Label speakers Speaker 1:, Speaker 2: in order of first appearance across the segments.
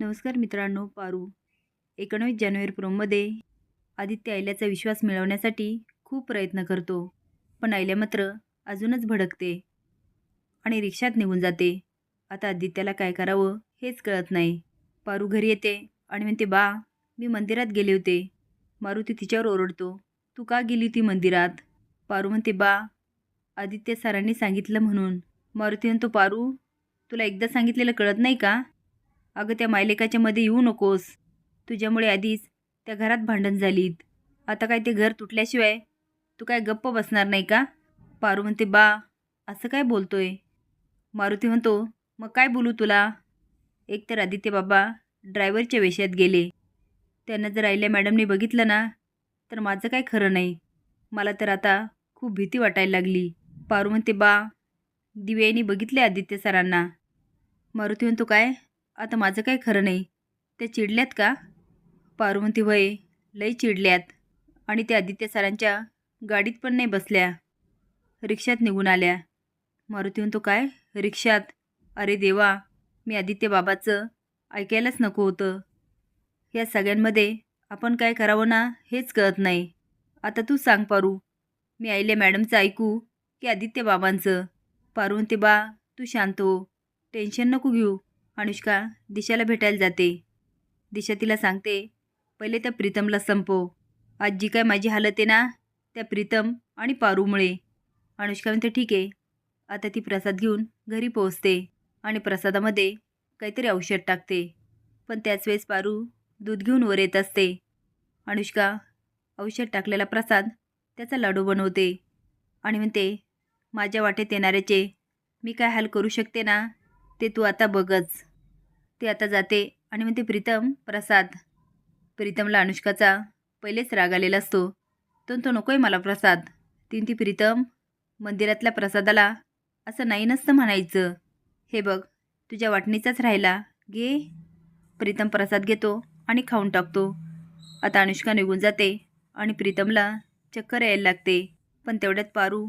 Speaker 1: नमस्कार मित्रांनो पारू. एकोणवीस जानेवारी प्रोममध्ये आदित्य आयल्याचा विश्वास मिळवण्यासाठी खूप प्रयत्न करतो पण आयल्या मात्र अजूनच भडकते आणि रिक्षात निघून जाते. आता आदित्याला काय करावं हेच कळत नाही. पारू घरी येते आणि म्हणते बा मी मंदिरात गेले होते. मारुती तिच्यावर ओरडतो तू का गेली ती मंदिरात? पारू म्हणते बा आदित्य सरांनी सांगितलं म्हणून. मारुती म्हणतो पारू तुला एकदा सांगितलेलं कळत नाही का? अगं त्या मायलेकाच्या मध्ये येऊ नकोस. तुझ्यामुळे आधीच त्या घरात भांडण झालीत. आता काय ते घर तुटल्याशिवाय तू काय गप्प बसणार नाही का? पारू म्हणते बा असं काय बोलतोय? मारुती म्हणतो मग काय बोलू तुला? एकतर आदित्य बाबा ड्रायव्हरच्या वेशात गेले. त्यांना जर आईल्या मॅडमने बघितलं ना तर माझं काय खरं नाही. मला तर आता खूप भीती वाटायला लागली. पारू म्हणते बा दिव्यानी बघितले आदित्य सरांना. मारुती म्हणतो काय? आता माझं काय खरं नाही. त्या चिडल्यात का? पार्वती वय लई चिडल्यात. आणि त्या आदित्य सरांच्या गाडीत पण नाही बसल्या. रिक्षात निघून आल्या. मारुती म्हणतो काय? रिक्षात. अरे देवा मी आदित्य बाबाचं ऐकायलाच नको होतं. या सगळ्यांमध्ये आपण काय करावं ना हेच कळत नाही. आता तू सांग पारू. मी आईल्या मॅडमचं ऐकू की आदित्य बाबांचं. पारू बा तू शांत हो. टेन्शन नको घेऊ. अनुष्का दिशाला भेटायला जाते. दिशा तिला सांगते पहिले त्या प्रीतमला संपव. आज जी काय माझी हालत आहे ना? त्या प्रीतम आणि पारूमुळे. अनुष्का म्हणते ठीक आहे. आता ती प्रसाद घेऊन घरी पोहोचते आणि प्रसादामध्ये काहीतरी औषध टाकते. पण त्याच वेळेस पारू दूध घेऊन वर येत असते. अनुष्का औषध टाकलेला प्रसाद त्याचा लाडू बनवते. आणि म्हणते माझ्या वाटेत येणाऱ्याचे मी काय हाल करू शकते ना? ते तू आता बघच. ते आता जाते. आणि म्हणते प्रीतम प्रसाद. प्रीतमला अनुष्काचा पहिलेच राग आलेला असतो. तो तो नको आहे मला प्रसाद. तीन ती प्रीतम मंदिरातल्या प्रसादाला असं नाही नसतं म्हणायचं. हे बघ तुझ्या वाटणीचाच राहिला. घे. प्रीतम प्रसाद घेतो आणि खाऊन टाकतो. आता अनुष्का निघून जाते आणि प्रीतमला चक्कर यायला लागते. पण तेवढ्यात पारू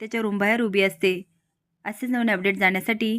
Speaker 1: त्याच्या रूमबाहेर उभी असते. असेच नवीन अपडेट जाण्यासाठी